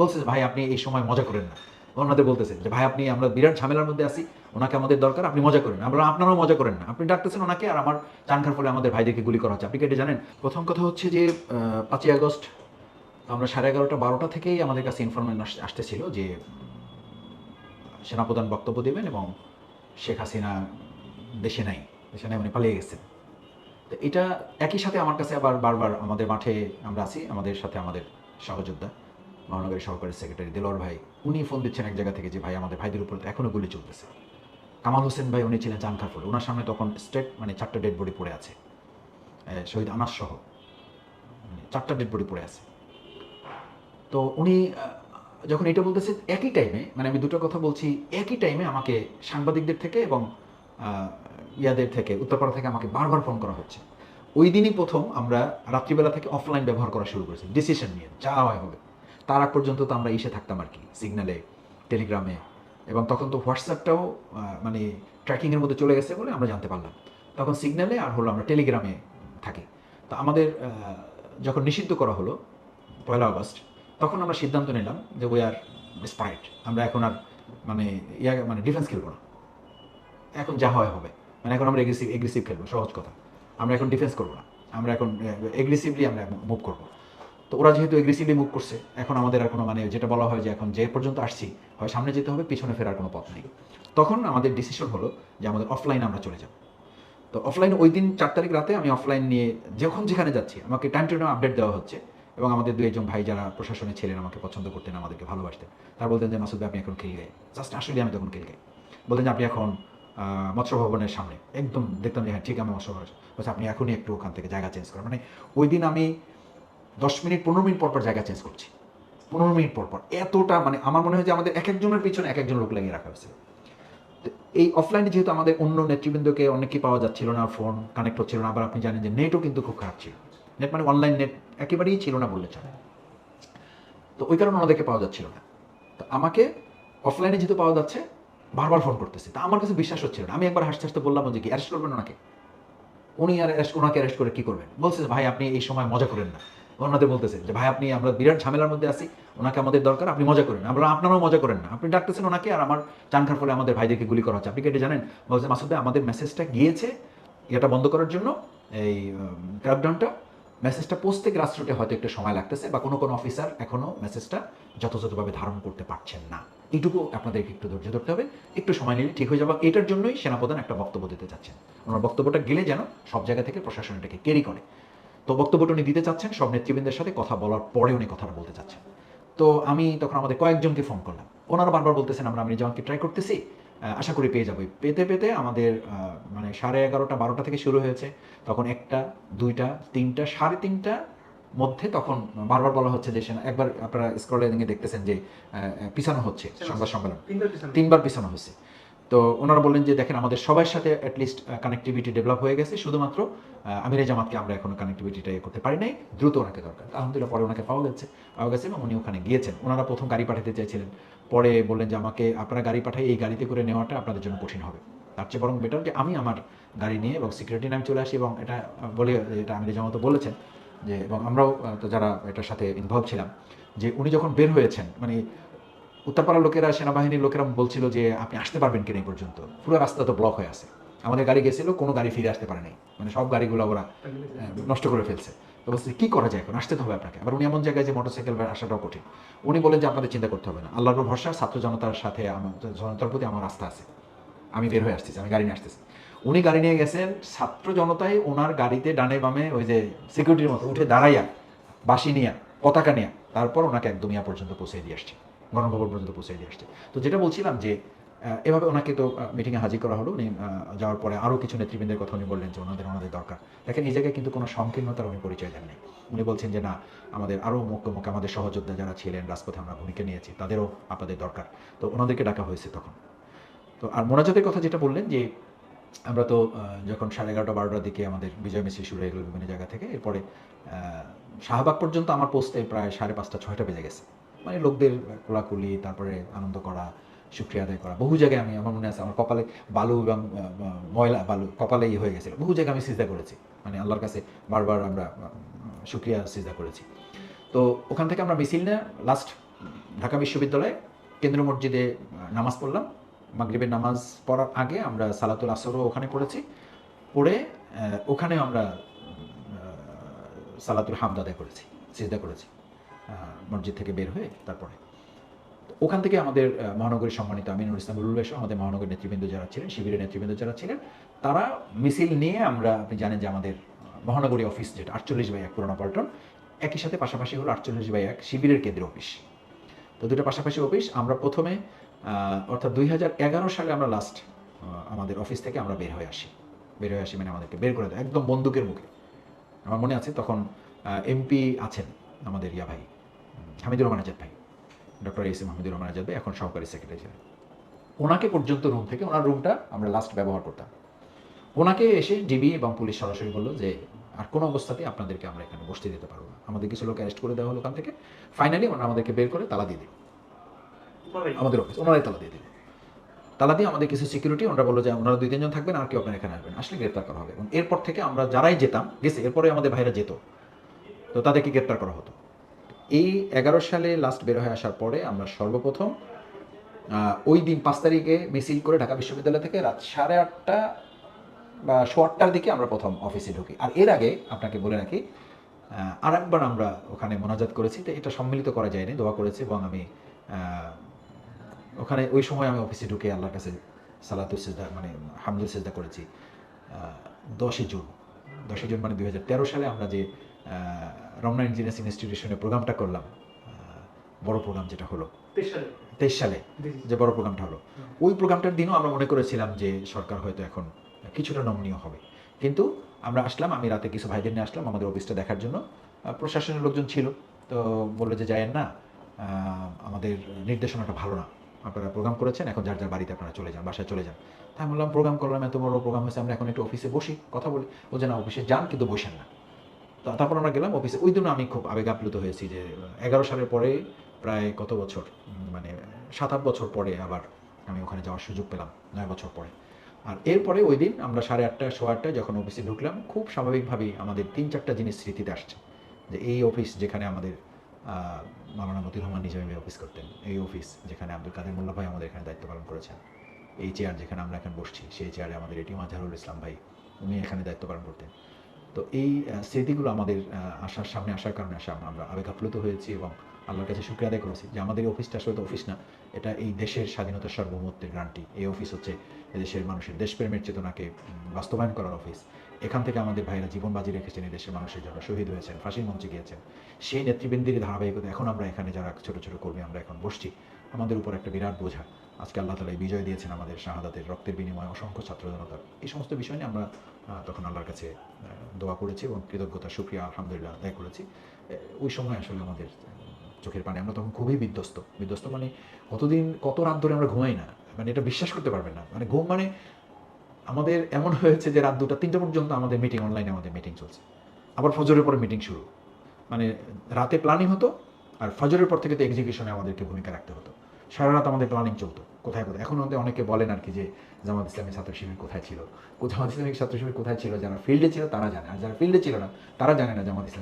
বলছে ভাই, আপনি এই সময় মজা করেন না। ওনাদের বলতেছে যে, ভাই, আপনি আমরা বিরাট ঝামেলার মধ্যে আছি, ওনাকে আমাদের দরকার, আপনি মজা করেন। আমরা, আপনারাও মজা করেন না, আপনি ডাকতেছেন ওনাকে আর আমার চানখার ফলে আমাদের ভাইদেরকে গুলি করা হচ্ছে। আপনি কেটে জানেন? প্রথম কথা হচ্ছে যে পাঁচই আগস্ট, আমরা সাড়ে এগারোটা, বারোটা থেকেই আমাদের কাছে ইনফরমেশন আসতেছিল যে, সেনাপ্রধান বক্তব্য দেবেন এবং শেখ হাসিনা দেশে নাই দেশে নাই, উনি পালিয়ে গেছেন। তো এটা একই সাথে আমার কাছে আবার বারবার আমাদের মাঠে আমরা আছি, আমাদের সাথে আমাদের সহযোদ্ধা। মহানগরী সহকারী সেক্রেটারি দেলোয়ার ভাই, উনি ফোন দিচ্ছেন এক জায়গা থেকে যে, ভাই, আমাদের ভাইদের উপর তো এখনও গুলি চলতেছে। কামাল হোসেন ভাই, উনি ছিলেন চানখারপুর ওনার সামনে তখন স্টেট মানে চারটা ডেড বডি পড়ে আছে। শহীদ আনাস সহ মানে চারটা ডেড বডি পড়ে আছে। তো উনি যখন এটা বলতেছে, একই টাইমে মানে আমি দুটো কথা বলছি, একই টাইমে আমাকে সাংবাদিকদের থেকে এবং ইয়াদের থেকে, উত্তরপাড়া থেকে আমাকে বারবার ফোন করা হচ্ছে। ওই দিনই প্রথম আমরা রাত্রিবেলা থেকে অফলাইন ব্যবহার করা শুরু করেছি। ডিসিশন নিয়ে, যা হয় হবে। তার পর্যন্ত তো আমরা ইসে থাকতাম আর কি সিগন্যালে টেলিগ্রামে এবং তখন তো হোয়াটসঅ্যাপটাও মানে ট্র্যাকিংয়ের মধ্যে চলে গেছে বলে আমরা জানতে পারলাম। তখন সিগন্যালে আর হলো আমরা টেলিগ্রামে থাকি। তো আমাদের যখন নিষিদ্ধ করা হলো, পয়লা আগস্ট, তখন আমরা সিদ্ধান্ত নিলাম যে উই আর স্পাইট আমরা এখন আর মানে ইয়া মানে ডিফেন্স খেলব না। এখন যা হয় হবে। মানে এখন আমরা এগ্রেসিভ এগ্রেসিভ খেলব, সহজ কথা। আমরা এখন ডিফেন্স করব না। আমরা এখন এগ্রেসিভলি আমরা মুভ করব। তো ওরা যেহেতু এগ্রেসিভলি মুভ করছে, এখন আমাদের আর কোনো মানে যেটা বলা হয় যে এখন যে পর্যন্ত আসছি, হয় সামনে যেতে হবে, পিছনে ফেরার কোনো পথ নেই। তখন আমাদের ডিসিশন হলো যে আমাদের অফলাইনে আমরা চলে যাব। তো অফলাইন ওই দিন চার তারিখ রাতে আমি অফলাইন নিয়ে যখন যেখানে যাচ্ছি, আমাকে টাইম টু টাইম আপডেট দেওয়া হচ্ছে এবং আমাদের দু একজন ভাই যারা প্রশাসনে ছিলেন আমাকে পছন্দ করতেন, আমাদেরকে ভালোবাসতেন, তারা বলতেন যে, মাসুদ আপনি এখন খেলে গায়ে জাস্ট আসলে আমি তখন খেলে গায়ে বলতেন যে, আপনি এখন মৎস্য ভবনের সামনে। একদম দেখতাম যে হ্যাঁ ঠিক আমি মৎস্য ভবন আপনি এখনই একটু ওখান থেকে জায়গা চেঞ্জ করেন। মানে ওই দিন আমি দশ মিনিট, পনেরো মিনিট পর পর জায়গা চেঞ্জ করছি। পনেরো মিনিট পর পর এতটা মানে আমার মনে হয় যে আমাদের এক একজনের পিছনে এক একজন লোক লাগিয়ে রাখা হয়েছে। এই অফলাইনে যেহেতু আমাদের অন্য নেতৃবৃন্দকে অনেকই পাওয়া যাচ্ছিল না ফোন কানেক্ট হচ্ছিল না, আবার আপনি জানেন যে নেটও কিন্তু খুব খারাপ ছিল। নেট মানে অনলাইন নেট একেবারেই ছিল না বললে চলে। তো ওই কারণে ওনাদেরকে পাওয়া যাচ্ছিল না। তো আমাকে অফলাইনে যেহেতু পাওয়া যাচ্ছে, বারবার ফোন করতেছে। তা আমার কাছে বিশ্বাস হচ্ছিল না। আমি একবার হাসতে হাসতে বললাম যে কি অ্যারেস্ট করবেন ওনাকে? উনি আর ওনাকে অ্যারেস্ট করে কি করবেন? বলছে ভাই, আপনি এই সময় মজা করেন না। ওনাদের বলতেছে যে, ভাই, আপনি আমরা বিরাট ঝামেলার মধ্যে আছি, ওনাকে আমাদের দরকার, আপনি মজা করেন। আমরা আপনারাও মজা করেন না, আপনি ডাকতেছেন ওনাকে আর আমার চানখার ফলে আমাদের ভাইদেরকে গুলি করা হচ্ছে। আপনি কি এটা জানেন? বলছে, মাসুদ, আমাদের মেসেজটা গিয়েছে, এটা বন্ধ করার জন্য, এই ক্র্যাকডাউনটা মেসেজটা পৌঁছতে গ্রাসরুটে হয়তো একটু সময় লাগতেছে বা কোনো কোনো অফিসার এখনও মেসেজটা যথাযথভাবে ধারণ করতে পারছেন না। এইটুকু আপনাদেরকে একটু ধৈর্য ধরতে হবে, একটু সময় নিলে ঠিক হয়ে যাবে। এটার জন্যই সেনাপ্রধান একটা বক্তব্য দিতে চাচ্ছেন। ওনার বক্তব্যটা গেলে যেন সব জায়গা থেকে প্রশাসন এটাকে ক্যারি করে। তো বক্তব্যটা উনি দিতে চাচ্ছেন সব নেতৃবৃন্দের সাথে কথা বলার পরে উনি কথাটা বলতে চাচ্ছেন। তো আমি তখন আমাদের কয়েকজনকে ফোন করলাম। ওনারা বারবার বলতেছেন আমরা আমি জামানকে ট্রাই করতেছি আশা করি পেয়ে যাব। পেতে পেতে আমাদের মানে সাড়ে এগারোটা বারোটা থেকে শুরু হয়েছে। তখন একটা দুইটা তিনটা সাড়ে তিনটা মধ্যে তখন বারবার বলা হচ্ছে যে একবার আপনারা স্ক্রলে দেখতেছেন যে পিছানো হচ্ছে সংবাদ সম্মেলন। তিনবার পিছানো হয়েছে তো ওনারা বললেন যে, দেখেন, আমাদের সবার সাথে অ্যাটলিস্ট কানেক্টিভিটি ডেভেলপ হয়ে গেছে। শুধুমাত্র আমিরে জামাতকে আমরা এখনও কানেক্টিভিটিটা ইয়ে করতে পারি নাই। দ্রুত ওনাকে দরকার। আলহামদুলিল্লাহ, পরে ওনাকে পাওয়া গেছে পাওয়া গেছে এবং উনি ওখানে গিয়েছেন। ওনারা প্রথম গাড়ি পাঠাতে চাইছিলেন। পরে বললেন যে, আমাকে, আপনারা গাড়ি পাঠাই, এই গাড়িতে করে নেওয়াটা আপনাদের জন্য কঠিন হবে। তার চেয়ে বরং বেটার যে, আমি আমার গাড়ি নিয়ে এবং সিকিউরিটি নামে চলে আসি এবং এটা বলে, এটা আমিরে জামাত বলেছেন যে, এবং আমরাও তো যারা এটার সাথে ইনভলভ ছিলাম, যে উনি যখন বের হয়েছেন মানে উত্তরপাড়ার লোকেরা, সেনাবাহিনীর লোকেরা বলছিল যে আপনি আসতে পারবেন কিনা এই পর্যন্ত। পুরো রাস্তা তো ব্লক হয়ে আছে। আমাদের গাড়ি গেছিল, কোনো গাড়ি ফিরে আসতে পারে নাই মানে সব গাড়িগুলো ওরা নষ্ট করে ফেলছে। তো বলছে, কি করা যায় এখন? আসতে তো হবে আপনাকে। আবার উনি এমন জায়গায় যে মোটরসাইকেল আসাটাও কঠিন। উনি বলেন যে, আপনাদের চিন্তা করতে হবে না। আল্লাহর ভরসা, ছাত্র জনতার সাথে আমার, জনতার প্রতি আমার আস্থা আছে। আমি বের হয়ে আসতেছি, আমি গাড়ি নিয়ে আসতেছি। উনি গাড়ি নিয়ে গেছেন, ছাত্র জনতাই ওনার গাড়িতে ডানে বামে ওই যে সিকিউরিটির মতো উঠে দাঁড়াইয়া বাসি নিয়া, পতাকা নিয়া, তারপর ওনাকে একদম ইয়া পর্যন্ত পৌঁছে দিয়ে আসছে। গণভবন পর্যন্ত পৌঁছে দিয়ে আসছে। তো যেটা বলছিলাম যে এভাবে ওনাকে তো মিটিংয়ে হাজির করা হলো, উনি যাওয়ার পরে আরও কিছু নেতৃবৃন্দের কথা উনি বললেন যে ওনাদের ওনাদের দরকার। দেখেন, এই জায়গায় কিন্তু কোনো সংকীর্ণতার উনি পরিচয় দেন নাই। উনি বলছেন যে, না, আমাদের আরও মুখ্য মুখ্য আমাদের সহযোদ্ধা যারা ছিলেন, রাজপথে আমরা ভূমিকা নিয়েছি, তাদেরও আপনাদের দরকার। তো ওনাদেরকে ডাকা হয়েছে তখন। তো আর মোনাজাতের কথা যেটা বললেন যে, আমরা তো যখন সাড়ে এগারোটা, বারোটার দিকে আমাদের বিজয় মিছিল শুরু হয়ে গেল বিভিন্ন জায়গা থেকে, এরপরে শাহবাগ পর্যন্ত আমার পৌঁছতে প্রায় সাড়ে পাঁচটা, ছয়টা বেজে গেছে। মানে লোকদের কোলাকুলি, তারপরে আনন্দ করা, শুক্রিয়া আদায় করা। বহু জায়গায় আমি, আমার মনে আছে, আমার কপালে বালু এবং ময়লা, বালু কপালে ইয়ে হয়ে গেছিল। বহু জায়গায় আমি সিজা করেছি। মানে আল্লাহর কাছে বারবার আমরা শুক্রিয়া সিজা করেছি। তো ওখান থেকে আমরা মিছিল না লাস্ট ঢাকা বিশ্ববিদ্যালয়ে কেন্দ্র মসজিদে নামাজ পড়লাম। মাগরিবের নামাজ পড়ার আগে আমরা সালাতুল আসরও ওখানে পড়েছি। পড়ে ওখানে আমরা সালাতুল হামদ আদায় করেছি, সিজদা করেছি। মসজিদ থেকে বের হয়ে তারপরে। ওখান থেকে আমাদের মহানগরীর সম্মানিত আমিনুল ইসলাম রুল আমাদের মহানগর নেতৃবৃন্দ যারা ছিলেন, শিবিরের নেতৃবৃন্দ যারা ছিলেন, তারা মিছিল নিয়ে আমরা, আপনি জানেন যে আমাদের মহানগরী অফিস যেটা আটচল্লিশ বাই এক পুরোনো পল্টন, একই সাথে পাশাপাশি হলো আটচল্লিশ বাই এক শিবিরের কেন্দ্র অফিস। তো দুটো পাশাপাশি অফিস, আমরা প্রথমে অর্থাৎ দুই হাজার এগারো সালে আমরা লাস্ট আমাদের অফিস থেকে আমরা বের হয়ে আসি। বের হয়ে আসি মানে আমাদেরকে বের করে দেয়, একদম বন্দুকের মুখে। আমার মনে আছে তখন এমপি আছেন আমাদের ইয়া ভাই। হামিদুর রহমান আজাদ ভাই doctor S M Hamidur Rahman Azad ভাই এখন সহকারী সেক্রেটারি ছিলেন ওনাকে পর্যন্ত রুম থেকে ওনার রুমটা আমরা লাস্ট ব্যবহার করতাম। ওনাকে এসে ডিবি এবং পুলিশ সরাসরি বলল যে আর কোনো অবস্থাতেই আপনাদেরকে আমরা এখানে বসতে দিতে পারব না। আমাদের কিছু লোক অ্যারেস্ট করে দেওয়া হলো ওখান থেকে। ফাইনালি ওনারা আমাদেরকে বের করে তালা দিয়ে দিল। আমাদের অফিস ওনারাই তালা দিয়ে দিল। তালা দিয়ে আমাদের কিছু সিকিউরিটি ওনারা বলল যে ওনারা দুই তিনজন থাকবেন আর কেউ আপনার এখানে আসবেন আসলে গ্রেপ্তার করা হবে। এবং এরপর থেকে আমরা যারাই যেতাম গেছে এরপরে আমাদের ভাইরা যেত। তো তাদেরকে গ্রেপ্তার করা হতো। এই এগারো সালে লাস্ট বের হয়ে আসার পরে আমরা সর্বপ্রথম ওই দিন পাঁচ তারিখে মিছিল করে ঢাকা বিশ্ববিদ্যালয় থেকে রাত সাড়ে আটটা বা শো আটটার দিকে আমরা প্রথম অফিসে ঢুকি। আর এর আগে আপনাকে বলে রাখি আর একবার আমরা ওখানে মোনাজাত করেছি, তো এটা সম্মিলিত করা যায়নি, দোয়া করেছি এবং আমি ওখানে ওই সময় আমি অফিসে ঢুকে আল্লাহর কাছে সালাতুল সিজদা মানে হামদুল সিজদা করেছি দশই জুন। দশই জুন মানে দু হাজার তেরো সালে আমরা যে রমনা ইঞ্জিনিয়ার্স ইনস্টিটিউশনে প্রোগ্রামটা করলাম। বড় প্রোগ্রাম যেটা হলো। তেইশ সালে। যে বড় প্রোগ্রামটা হলো। ওই প্রোগ্রামটার দিনও আমরা মনে করেছিলাম যে সরকার হয়তো এখন কিছুটা নমনীয় হবে। কিন্তু আমরা আসলাম আমি রাতে কিছু ভাইদের নিয়ে আসলাম আমাদের অফিসটা দেখার জন্য। প্রশাসনের লোকজন ছিল তো বলল যে যায়েন না আমাদের নির্দেশনাটা ভালো না। আপনারা প্রোগ্রাম করেছেন এখন যার যার বাড়িতে আপনারা চলে যান বাসায় চলে যান। তাই বললাম প্রোগ্রাম করলাম এত বড় প্রোগ্রাম হয়েছে আমরা এখন একটু অফিসে বসি কথা বলি। ও না অফিসে যান কিন্তু বসেন না। তারপর আমরা গেলাম অফিসে ওই দিনও আমি খুব আবেগ আপ্লুত হয়েছি যে এগারো সালের পরে প্রায় কত বছর? মানে সাত আট বছর পরে আবার আমি ওখানে যাওয়ার সুযোগ পেলাম নয় বছর পরে। আর এরপরে ওই দিন আমরা সাড়ে আটটা সোয়া আটটায় যখন অফিসে ঢুকলাম খুব স্বাভাবিকভাবেই আমাদের তিন চারটা জিনিস স্মৃতিতে আসছে। যে এই অফিস যেখানে আমাদের আহ, মাওলানা মতিউর রহমান নিজামী অফিস করতেন এই অফিস যেখানে আব্দুল কাদের মোল্লা ভাই আমাদের এখানে দায়িত্ব পালন করেছেন এই চেয়ার যেখানে আমরা এখন বসছি সেই চেয়ারে আমাদের এটি মাজহারুল ইসলাম ভাই উনি এখানে দায়িত্ব পালন করতেন। তো এই স্মৃতিগুলো আমাদের আসার সামনে আসার কারণে আসা। আমরা আবেগ আপ্লুত হয়েছি এবং আল্লাহর কাছে শুক্রিয়া আদায় করেছি যে আমাদের অফিসটা আসলে তো অফিস না, এটা এই দেশের স্বাধীনতার সার্বভৌমত্বের গ্রান্টি। এই অফিস হচ্ছে এদেশের মানুষের দেশপ্রেমের চেতনাকে বাস্তবায়ন করার অফিস। এখান থেকে আমাদের ভাইরা জীবন বাজি রেখেছেন এই দেশের মানুষের জন্য, শহীদ হয়েছেন, ফাঁসির মঞ্চে গিয়েছেন। সেই নেতৃবৃন্দের ধারাবাহিকতা এখন আমরা এখানে যারা ছোট ছোট কর্মী আমরা এখন বসছি। আমাদের উপর একটা বিরাট বোঝা। আজকে আল্লাহ তালা বিজয় দিয়েছেন আমাদের শাহাদাতের রক্তের বিনিময়ে অসংখ্য ছাত্র জনতার। এই সমস্ত বিষয় নিয়ে আমরা তখন আল্লাহর কাছে দোয়া করেছি এবং কৃতজ্ঞতা সুক্রিয়া আলহামদুলিল্লাহ আদায় করেছি। ওই সময় আসলে আমাদের চোখের পানি, আমরা তখন খুবই বিধ্বস্ত। বিধ্বস্ত মানে কতদিন, কত রাত ধরে আমরা ঘুমাই না। মানে এটা বিশ্বাস করতে পারবেন না। মানে ঘুম মানে আমাদের এমন হয়েছে যে রাত দুটা, তিনটা পর্যন্ত আমাদের মিটিং অনলাইনে আমাদের মিটিং চলছে। আবার ফজরের পরে মিটিং শুরু। মানে রাতে প্ল্যানিং হতো আর ফজরের পর থেকে তো এক্সিকিউশনে আমাদেরকে ভূমিকা রাখতে হতো। সারা রাত আমাদের প্ল্যানিং চলতো। কোথায় কোথায়? এখন আমাদের অনেকে বলেন আর কি যে, জামাত ইসলামী ছাত্র শিবির কোথায় ছিল? জামাত ইসলামিক ছাত্র শিবির কোথায় ছিল? যারা ফিল্ডে ছিল, তারা জানে। আর যারা ফিল্ডে ছিল না, তারা জানে না জামাত ইসলাম